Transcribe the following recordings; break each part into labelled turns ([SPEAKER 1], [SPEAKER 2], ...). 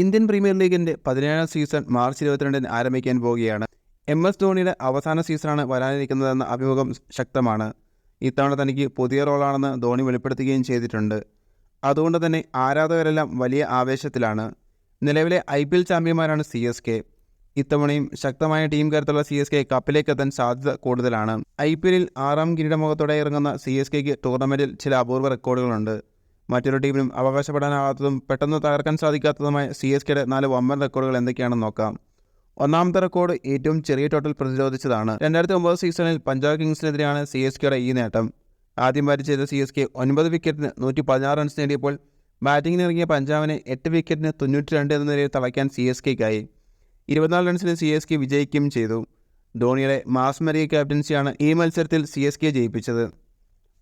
[SPEAKER 1] Indian premier ലീഗിന്റെ പതിനേഴാം season March ഇരുപത്തിരണ്ടിന് ആരംഭിക്കാൻ പോവുകയാണ്. എം എസ് ധോണിയുടെ അവസാന സീസണാണ് വരാനിരിക്കുന്നതെന്ന അഭിമുഖം ശക്തമാണ്. ഇത്തവണ തനിക്ക് പുതിയ റോളാണെന്ന് ധോണി വെളിപ്പെടുത്തുകയും ചെയ്തിട്ടുണ്ട്. അതുകൊണ്ട് തന്നെ ആരാധകരെല്ലാം വലിയ ആവേശത്തിലാണ്. നിലവിലെ ഐ പി എൽ ചാമ്പ്യന്മാരാണ് സി എസ് കെ. ഇത്തവണയും ശക്തമായ ടീം കരുത്തുള്ള സി എസ് കെ കപ്പിലേക്ക് എത്താൻ സാധ്യത കൂടുതലാണ്. ഐ പി എല്ലിൽ ആറാം കിരീടമുഖത്തോടെ ഇറങ്ങുന്ന സി എസ് കെക്ക് ടൂർണമെന്റിൽ ചില അപൂർവ റെക്കോർഡുകളുണ്ട്. മറ്റൊരു ടീമിനും അവകാശപ്പെടാനാകാത്തതും പെട്ടെന്ന് തകർക്കാൻ സാധിക്കാത്തതുമായ സി എസ് കെയുടെ നാല് വമ്പൻ റെക്കോർഡുകൾ എന്തൊക്കെയാണെന്ന് നോക്കാം. ഒന്നാമത്തെ റെക്കോർഡ് ഏറ്റവും ചെറിയ ടോട്ടൽ പ്രതിരോധിച്ചതാണ്. രണ്ടായിരത്തി ഒമ്പത് സീസണിൽ പഞ്ചാബ് കിങ്സിനെതിരെയാണ് സി എസ് കെയുടെ ഈ നേട്ടം. ആദ്യം ബാറ്റ് ചെയ്ത സി എസ് കെ ഒൻപത് വിക്കറ്റിന് നൂറ്റി പതിനാറ് റൺസ് നേടിയപ്പോൾ ബാറ്റിംഗിന് ഇറങ്ങിയ പഞ്ചാബിനെ എട്ട് വിക്കറ്റിന് തൊണ്ണൂറ്റി രണ്ട് എന്ന നിലയിൽ തളയ്ക്കാൻ സി എസ് കെക്കായി. ഇരുപത്തിനാല് റൺസിന് സി എസ് കെ വിജയിക്കുകയും ചെയ്തു. ധോണിയുടെ മാസ്മരിയ ക്യാപ്റ്റൻസിയാണ് ഈ മത്സരത്തിൽ സി എസ് കെ ജയിപ്പിച്ചത്.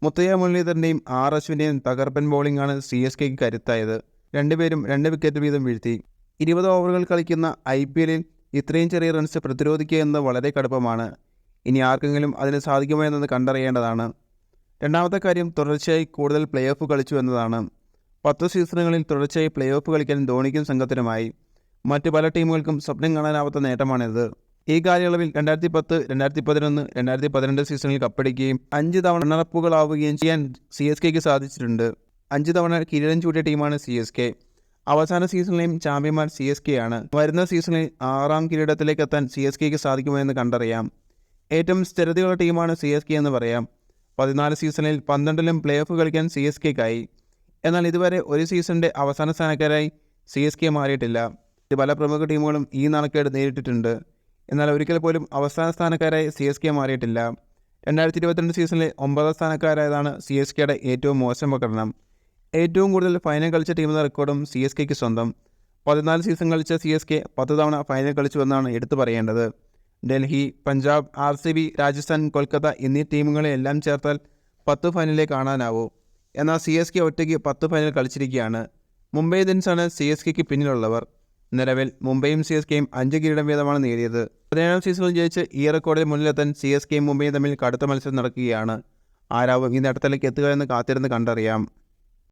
[SPEAKER 1] മുത്തയ്യ മുരളീധരന്റെയും ആർ അശ്വിന്റെയും തകർപ്പൻ ബൗളിംഗാണ് സി എസ് കെക്ക് കരുത്തായത്. രണ്ടുപേരും രണ്ട് വിക്കറ്റ് വീതം വീഴ്ത്തി. ഇരുപത് ഓവറുകൾ കളിക്കുന്ന ഐ പി എല്ലിൽ ഇത്രയും ചെറിയ റൺസ് പ്രതിരോധിക്കുക എന്നത് വളരെ കടുപ്പമാണ്. ഇനി ആർക്കെങ്കിലും അതിന് സാധിക്കുമോ എന്നത് കണ്ടറിയേണ്ടതാണ്. രണ്ടാമത്തെ കാര്യം തുടർച്ചയായി കൂടുതൽ പ്ലേ ഓഫ് കളിച്ചു എന്നതാണ്. പത്ത് സീസണുകളിൽ തുടർച്ചയായി പ്ലേ ഓഫ് കളിക്കാൻ ധോണിക്കും സംഘത്തിനുമായി. മറ്റ് പല ടീമുകൾക്കും സ്വപ്നം കാണാനാവാത്ത നേട്ടമാണിത്. ഈ കാലയളവിൽ രണ്ടായിരത്തി പത്ത് രണ്ടായിരത്തി പതിനൊന്ന് രണ്ടായിരത്തി പതിനെട്ട് സീസണിൽ കപ്പടിക്കുകയും അഞ്ച് തവണ റണ്ണറപ്പുകളാവുകയും ചെയ്യാൻ സി എസ് കെക്ക് സാധിച്ചിട്ടുണ്ട്. അഞ്ച് തവണ കിരീടം ചൂട്ടിയ ടീമാണ് സി എസ് കെ. അവസാന സീസണിലെയും ചാമ്പ്യന്മാർ സി എസ് കെ ആണ് വരുന്ന സീസണിൽ ആറാം കിരീടത്തിലേക്ക് എത്താൻ സി എസ് കെക്ക് സാധിക്കുമോ എന്ന് കണ്ടറിയാം. ഏറ്റവും സ്ഥിരതയുള്ള ടീമാണ് സി എസ് കെ എന്ന് പറയാം. പതിനാല് സീസണിൽ പന്ത്രണ്ടിലും പ്ലേ ഓഫ് കളിക്കാൻ സി എസ് കെക്കായി. എന്നാൽ ഇതുവരെ ഒരു സീസണിന്റെ അവസാന സ്ഥാനക്കാരായി സി എസ് കെ മാറിയിട്ടില്ല. പല പ്രമുഖ ടീമുകളും ഈ നാണക്കേട് നേരിട്ടിട്ടുണ്ട്. എന്നാൽ ഒരിക്കൽ പോലും അവസാന സ്ഥാനക്കാരായി സി എസ് കെ മാറിയിട്ടില്ല. രണ്ടായിരത്തി ഇരുപത്തിരണ്ട് സീസണിലെ ഒമ്പതാം സ്ഥാനക്കാരായതാണ് സി എസ് കെയുടെ ഏറ്റവും മോശം പ്രകടനം. ഏറ്റവും കൂടുതൽ ഫൈനൽ കളിച്ച ടീമെന്ന റെക്കോർഡും സി എസ് കെക്ക് സ്വന്തം. പതിനാല് സീസൺ കളിച്ച സി എസ് കെ പത്ത് തവണ ഫൈനൽ കളിച്ചുവെന്നാണ് എടുത്തു പറയേണ്ടത്. Delhi Punjab R C B Rajasthan Kolkata എന്നീ ടീമുകളെ എല്ലാം ചേർത്താൽ പത്ത് ഫൈനലിലെ കാണാനാവൂ. എന്നാൽ സി എസ് കെ ഒറ്റയ്ക്ക് പത്ത് ഫൈനൽ കളിച്ചിരിക്കുകയാണ്. മുംബൈ ഇന്ത്യൻസാണ് സി എസ് കെക്ക് പിന്നിലുള്ളവർ. നിലവിൽ മുംബൈയും സി എസ് കെയും അഞ്ച് കിരീടം വീതമാണ് നേടിയത്. പതിനേഴാം സീസണിൽ ജയിച്ച് ഈ റെക്കോർഡിൽ മുന്നിലെത്താൻ സി എസ് കെയും മുംബൈയും തമ്മിൽ കടുത്ത മത്സരം നടക്കുകയാണ്. ആരാവും ഈ നേട്ടത്തിലേക്ക് എത്തുക എന്ന് കാത്തിരുന്ന് കണ്ടറിയാം.